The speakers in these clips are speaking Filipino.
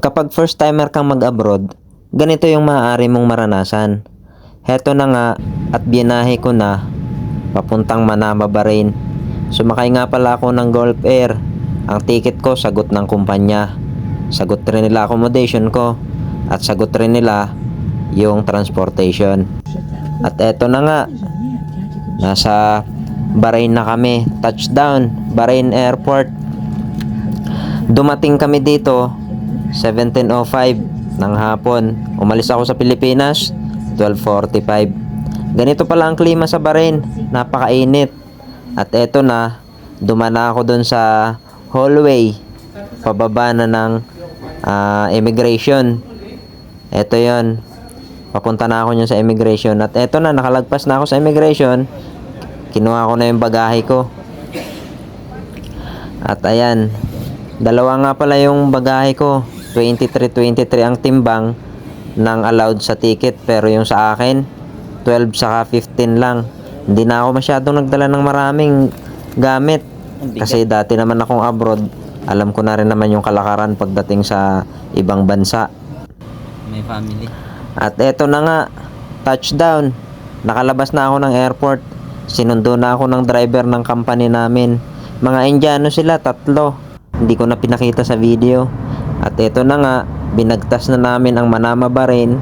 Kapag first timer kang mag-abroad, ganito yung maaari mong maranasan. Heto na nga at binahe ko na papuntang Manama, Bahrain. Sumakay nga pala ako ng Gulf Air. Ang ticket ko sagot ng kumpanya. Sagot rin nila accommodation ko at sagot rin nila yung transportation. At eto na nga, nasa Bahrain na kami. Touchdown, Bahrain Airport. Dumating kami dito 17.05 ng hapon. Umalis ako sa Pilipinas 12.45. Ganito pala ang klima sa Bahrain. Napakainit. At eto na, dumana ako dun sa hallway. Pababa na ng ah, immigration. Eto yon Papunta na ako yun sa immigration. At eto na, nakalagpas na ako sa immigration. Kinuha ko na yung bagahe ko. At ayan, dalawa nga pala yung bagahe ko. 23-23 ang timbang ng allowed sa ticket. Pero yung sa akin, 12 saka 15 lang. Hindi na ako masyadong nagdala ng maraming gamit. Kasi dati naman akong abroad, alam ko na rin naman yung kalakaran pagdating sa ibang bansa. May family. At eto na nga, touchdown. Nakalabas na ako ng airport. Sinundo na ako ng driver ng company namin. Mga Indiano sila, tatlo. Hindi ko na pinakita sa video. At eto na nga, binagtas na namin ang Manama Bahrain.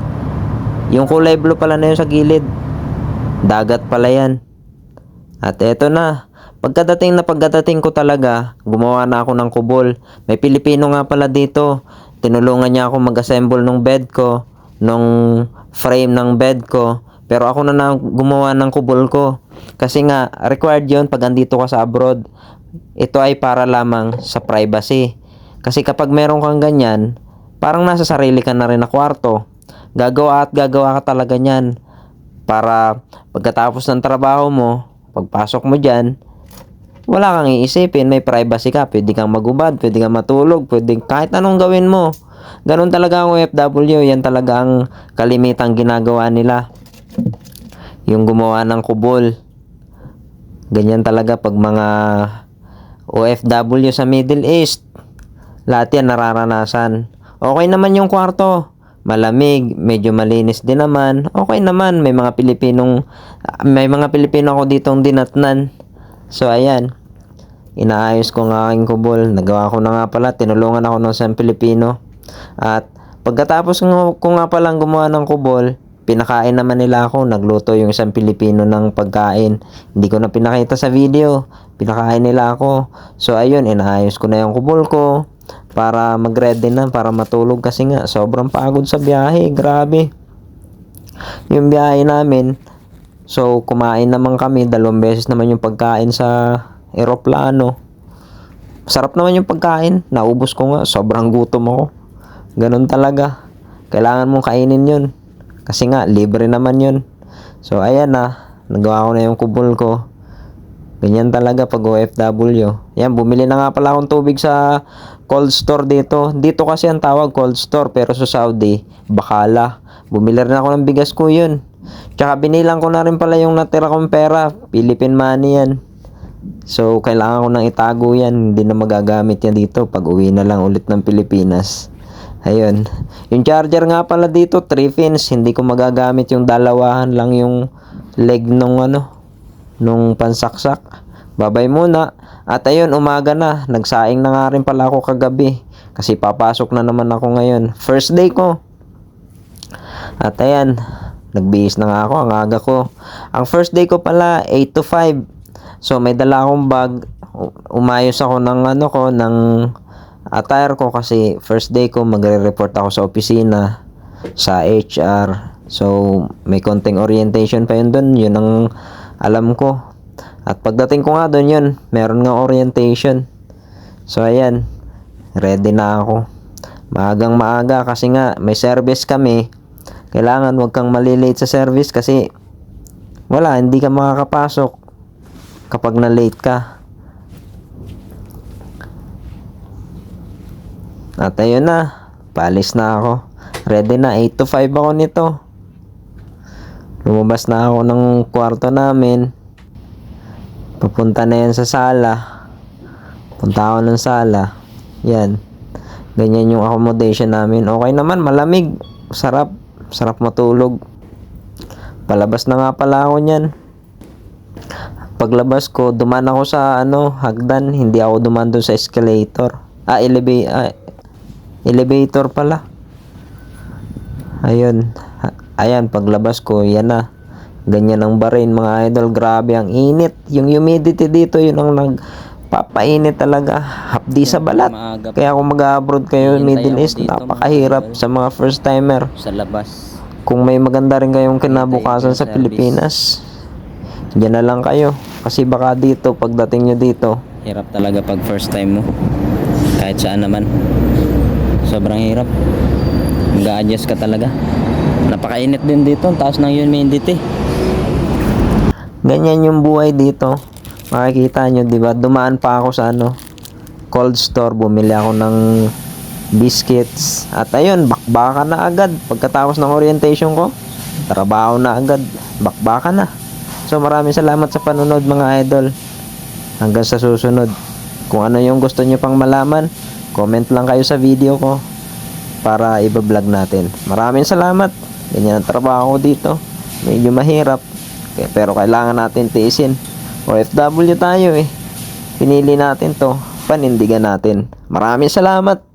Yung kulay blue pala na yun sa gilid. Dagat pala yan. At eto na, pagkadating na pagkadating ko talaga, gumawa na ako ng kubol. May Pilipino nga pala dito. Tinulungan niya ako mag-assemble ng bed ko, nung frame ng bed ko. Pero ako na na gumawa ng kubol ko. Kasi nga, required yon pag andito ka sa abroad. Ito ay para lamang sa privacy. Kasi kapag meron kang ganyan, parang nasa sarili ka na rin na kwarto. Gagawa at gagawa ka talaga niyan. Para pagkatapos ng trabaho mo, pagpasok mo dyan, wala kang iisipin, may privacy ka, pwede kang magubad, pwede kang matulog, pwede kahit anong gawin mo. Ganun talaga ang OFW, yan talaga ang kalimitang ginagawa nila. Yung gumawa ng kubol. Ganyan talaga pag mga OFW sa Middle East. Lahat yan nararanasan. Okay naman yung kwarto. Malamig, medyo malinis din naman. Okay naman, may mga Pilipinong may mga Pilipino ako ditong dinatnan. So ayan. Inaayos ko ng aking kubol. Nagawa ko na nga pala, tinulungan ako ng isang Pilipino. At pagkatapos ko nga palang gumawa ng kubol, pinakain naman nila ako. Nagluto yung isang Pilipino ng pagkain. Hindi ko na pinakita sa video. Pinakain nila ako. So ayun, inaayos ko na yung kubol ko para mag-ready na, para matulog kasi nga sobrang pagod sa biyahe. Grabe. Yung biyahe namin, so kumain naman kami, dalawang beses naman yung pagkain sa eroplano. Sarap naman yung pagkain. Naubos ko nga. Sobrang gutom ako. Ganun talaga. Kailangan mong kainin yun. Kasi nga, libre naman yun. So, ayan na. Nagawa ko na yung kubol ko. Ganyan talaga pag OFW. Yan, bumili na nga pala akong tubig sa cold store dito. Dito kasi ang tawag cold store, pero sa Saudi, bakala. Bumili rin ako ng bigas ko yun. Tsaka binilang ko na rin pala yung natira kong pera. Philippine money yan. So, kailangan ko nang itago yan. Hindi na magagamit yan dito pag uwi na lang ulit ng Pilipinas. Ayun. Yung charger nga pala dito, 3 pins. Hindi ko magagamit yung dalawahan lang yung leg nung ano, nung pansaksak. Babay muna. At ayun, umaga na. Nagsaing na nga rin pala ako kagabi. Kasi papasok na naman ako ngayon. First day ko. At ayan, nagbihis na nga ako, ang aga ko. Ang first day ko pala, 8 to 5. So, may dala akong bag. Umayos ako ng ano ko, ng attire ko kasi first day ko magre-report ako sa opisina, sa HR. So, may konting orientation pa yun doon. Yun ang alam ko. At pagdating ko nga doon yun, meron nga orientation. So, ayan. Ready na ako. Maagang maaga kasi nga may service kami. Kailangan wag kang malilate sa service kasi wala, hindi ka makakapasok kapag na-late ka. At ayun na, palis na ako. Ready na, 8 to 5 ako nito. Lumabas na ako ng kwarto namin. Papunta na yan sa sala. Punta ako ng sala. Yan. Ganyan yung accommodation namin. Okay naman, malamig. Sarap. Sarap matulog. Palabas na nga pala ako niyan. Paglabas ko, duman ako sa ano, hagdan. Hindi ako duman doon sa escalator. Ah, eleva- ah, elevator pala. Ayun. Ayan, paglabas ko, yan na. Ganyan ang barin, mga idol. Grabe ang init. Yung humidity dito, yun ang nagpapainit talaga. Hapdi sa balat. Kaya kung mag-abroad kayo Middle East, napakahirap sa mga first timer. sa labas. Kung may maganda rin kayong kinabukasan sa. Pilipinas, dyan na lang kayo. Kasi baka dito, pagdating nyo dito, Hirap talaga pag first time mo. Kahit saan naman. Sobrang hirap. Mag-a-adjust ka talaga. Napakainit din dito. Ang taas ng humidity. ganyan yung buhay dito. Makikita nyo, di ba? Dumaan pa ako sa ano, cold store. Bumili ako ng biscuits. At ayun, bakbaka na agad. Pagkatapos ng orientation ko, trabaho na agad. Bakbaka na. So maraming salamat sa panunod mga idol. Hanggang sa susunod. Kung ano yung gusto nyo pang malaman, comment lang kayo sa video ko para iba-vlog natin. Maraming salamat. Ganyan ang trabaho dito. Medyo mahirap. Pero kailangan natin tiisin. OFW tayo eh. Pinili natin to. Panindigan natin. Maraming salamat.